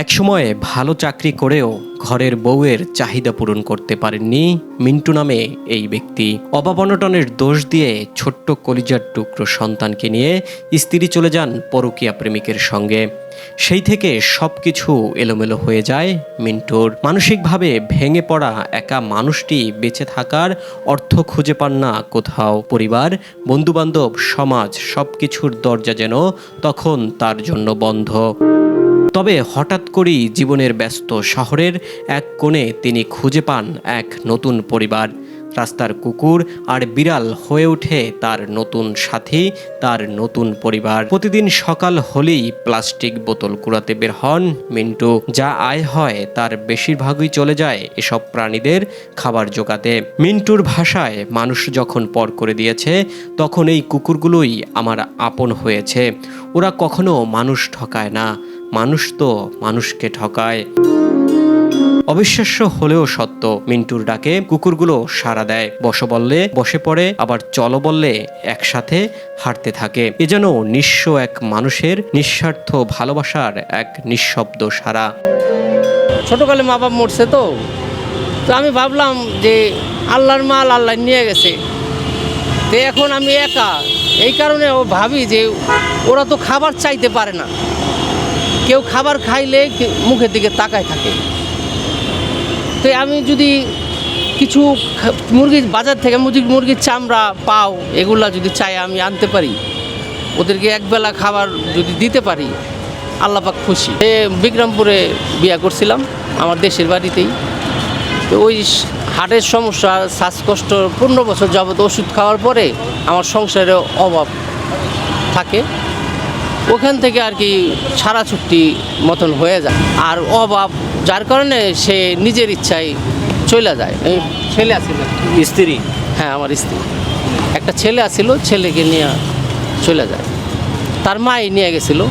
একসময়ে ভালো চাকরি করেও ঘরের বউয়ের চাহিদা পূরণ করতে পারেননি মিন্টু নামে এই ব্যক্তি। অভাব অনটনের দোষ দিয়ে ছোট্ট কলিজার টুকরো সন্তানকে নিয়ে স্ত্রী চলে যান পরকীয়া প্রেমিকের সঙ্গে। সেই থেকে সবকিছু এলোমেলো হয়ে যায় মিন্টুর। মানসিকভাবে ভেঙে পড়া একা মানুষটি বেঁচে থাকার অর্থ খুঁজে পান না কোথাও। পরিবার, বন্ধুবান্ধব, সমাজ সব কিছুর দরজা যেন তখন তার জন্য বন্ধ। তবে হঠাৎ করেই জীবনের ব্যস্ত শহরের এক কোণে তিনি খুঁজে পান এক নতুন পরিবার। রাস্তার কুকুর আর বিড়াল হয়ে ওঠে তার নতুন সাথী, তার নতুন পরিবার। প্রতিদিন সকাল হলেই প্লাস্টিক বোতল কুড়াতে বের হন মিন্টু, যা আয় হয় তার বেশিরভাগই চলে যায় এসব প্রাণীদের খাবার জোগাতে। মিন্টুর ভাষায় মানুষ যখন পর করে দিয়েছে, তখন এই কুকুরগুলোই আমার আপন হয়েছে। ওরা কখনো মানুষ ঠকায় না। মানুষ তো মানুষকে ঠকায়। অবিশ্বাস্য হলেও সত্য, মিন্টুর ডাকে কুকুরগুলো সাড়া দেয়। বসো বললে বসে পড়ে, আবার চলো বললে একসাথে হাঁটতে থাকে। এ যেন নিঃস্ব এক মানুষের নিঃস্বার্থ ভালোবাসার এক নিঃশব্দ সারা ছোটকালে মা বাপ মরছে তো। তো আমি ভাবলাম যে আল্লাহর মাল আল্লাহ নিয়ে গেছে। তো এখন আমি একা। এই কারণে ভাবি যে ওরা তো খাবার চাইতে পারে না। কেউ খাবার খাইলে মুখের দিকে তাকায় থাকে। তো আমি যদি কিছু মুরগির বাজার থেকে মুরগি, মুরগির চামড়া পাও, এগুলা যদি চাই আমি আনতে পারি। ওদেরকে একবেলা খাবার যদি দিতে পারি আল্লাপাক খুশি। এ বিক্রমপুরে বিয়া করছিলাম, আমার দেশের বাড়িতেই। তো ওই হার্টের সমস্যা, শ্বাসকষ্ট, পনেরো বছর যাবত ওষুধ খাওয়ার পরে আমার সংসারে অভাব থাকে। ওখান থেকে আর কি সারা ছুটি মতন হয়ে যায়। আর অভাব যার কারণে সে নিজের ইচ্ছায় চলে যায়। এই ছেলে আছিল স্ত্রী? হ্যাঁ আমার স্ত্রী। একটা ছেলে আছিল ছেলেকে নিয়ে চলে যায়। তার মাই নিয়ে গেছিল।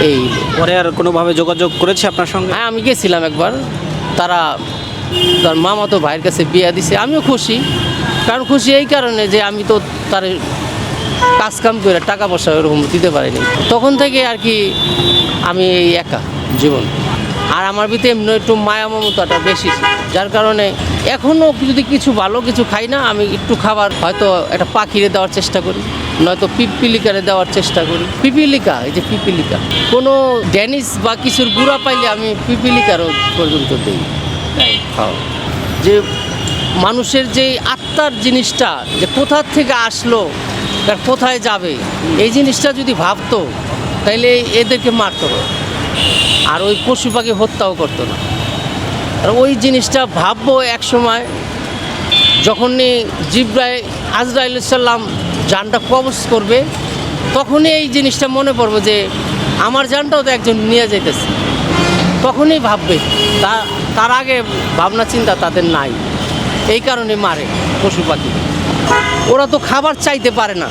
এই। পরে আর কোনোভাবে যোগাযোগ করেছে আপনার সঙ্গে? হ্যাঁ আমি গেছিলাম একবার। তারা তার মামা তো ভাইয়ের কাছে বিয়ে দিছে। আমিও খুশি। কারণ খুশি এই কারণে যে আমি তো তার কাজ কাম করে টাকা পয়সা ওরকম দিতে পারিনি। তখন থেকে আর কি আমি এই একা জীবন। আর আমার ভিতরে এমনি একটু মায়া মমতাটা বেশি। যার কারণে এখনও যদি কিছু ভালো কিছু খাই না আমি একটু খাবার হয়তো একটা পাখিরে দেওয়ার চেষ্টা করি নয়তো পিপিলিকারে দেওয়ার চেষ্টা করি। পিপিলিকা এই যে পিপিলিকা। কোনো ড্যানিস বা কিছুর গুঁড়া পাইলে আমি পিপিলিকারও পর্যন্ত দিই। হ্যাঁ। যে মানুষের যে আত্মার জিনিসটা যে কোথার থেকে আসলো আর কোথায় যাবে? এই জিনিসটা যদি ভাবতো, তাইলে এদেরকে মারতো না। আর ওই পশু পাখি হত্যাও করতো না। আর ওই জিনিসটা ভাববো এক সময় যখনই জিব্রাই আজরাইল সাল্লাম যানটা কবজ করবে, তখনই এই জিনিসটা মনে পড়বে যে, আমার যানটাও তো একজন নিয়ে যেতেছে তখনই ভাববে, তা, তার আগে ভাবনা চিন্তা তাদের নাই। এই কারণে মারে পশু পাখি। ওরা তো খাবার চাইতে পারে না।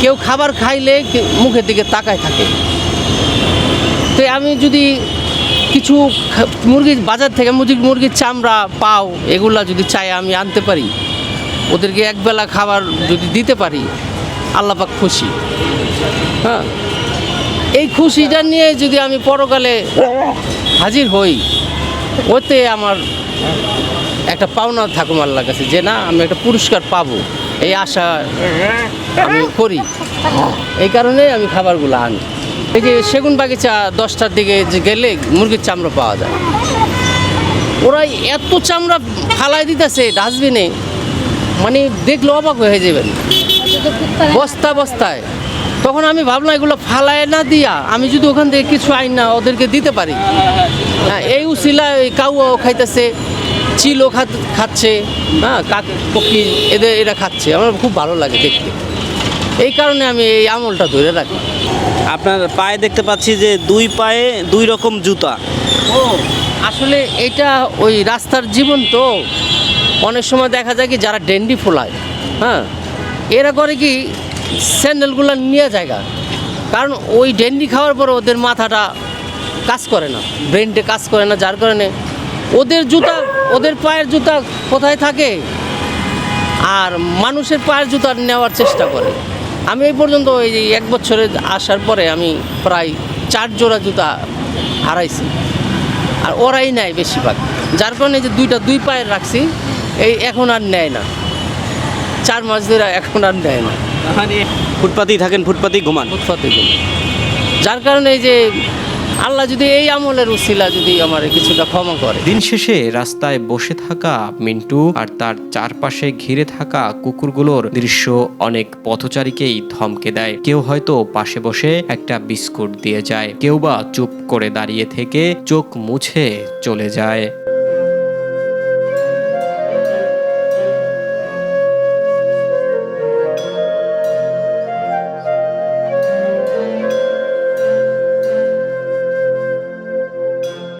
কেউ খাবার খাইলে মুখের দিকে তাকায় থাকে। তো আমি যদি কিছু মুরগির বাজার থেকে মুরগির মুরগির চামড়া পাও, এগুলা যদি চাই আমি আনতে পারি। ওদেরকে একবেলা খাবার যদি দিতে পারি আল্লাপাক খুশি। হ্যাঁ। এই খুশিটা নিয়ে যদি আমি পরকালে হাজির হই, ওতে আমার একটা পাওনা থাকুম আল্লাহর কাছে যে, না, আমি একটা পুরস্কার পাবো। এই আশা আমি করি। এই কারণে আমি খাবারগুলো আনি। এই যে সেগুন বাগিচা দশটার দিকে যে গেলে মুরগির চামড়া পাওয়া যায়। ওরা এত চামড়া ফালাই দিতেছে ডাস্টবিনে মানে দেখলে অবাক হয়ে যাবেন। বস্তা বস্তায়। তখন আমি ভাবলাম, এগুলো ফালায় না দিয়া আমি যদি ওখান থেকে কিছু আইন না ওদেরকে দিতে পারি। হ্যাঁ এই ওই কাউয়াও খাইতেছে। চিলও খাচ্ছে হ্যাঁ কাক পক্ষী এদের এরা খাচ্ছে। আমার খুব ভালো লাগে দেখতে। এই কারণে আমি এই আমলটা ধরে রাখি। আপনার পায়ে দেখতে পাচ্ছি যে দুই পায়ে দুই রকম জুতা। ও আসলে এটা ওই রাস্তার জীবন তো। অনেক সময় দেখা যায় কি যারা ডেন্ডি ফোলায় হ্যাঁ এরা করে কি স্যান্ডেলগুলো নিয়ে জায়গা কারণ ওই ডেন্ডি খাওয়ার পরে ওদের মাথাটা কাজ করে না ব্রেনটে কাজ করে না যার কারণে ওদের জুতা ওদের পায়ের জুতা কোথায় থাকে? আর মানুষের পায়ের জুতা নেওয়ার চেষ্টা করে। আমি এই পর্যন্ত এই যে এক বছরে আসার পরে আমি প্রায় চার জোড়া জুতা হারাইছি। আর ওরাই নেয় বেশিরভাগ। যার কারণে যে দুইটা দুই পায়ের রাখছি এই এখন আর নেয় না। চার মাস ধরে এখন আর নেয় না। ফুটপাতেই থাকেন ফুটপাতেই ঘুমান। ফুটপাতে গেলে যার কারণে এই যে আল্লাহ যদি এই আমলের উসিলা যদি আমার কিছুটা ক্ষমা করে। দিন শেষে রাস্তায় বসে থাকা মিন্টু আর তার চারপাশে ঘিরে থাকা কুকুরগুলোর দৃশ্য অনেক পথচারীকেই ধমকে দেয়। কেউ হয়তো পাশে বসে একটা বিস্কুট দিয়ে যায়, কেউ বা চুপ করে দাঁড়িয়ে থেকে চোখ মুছে চলে যায়।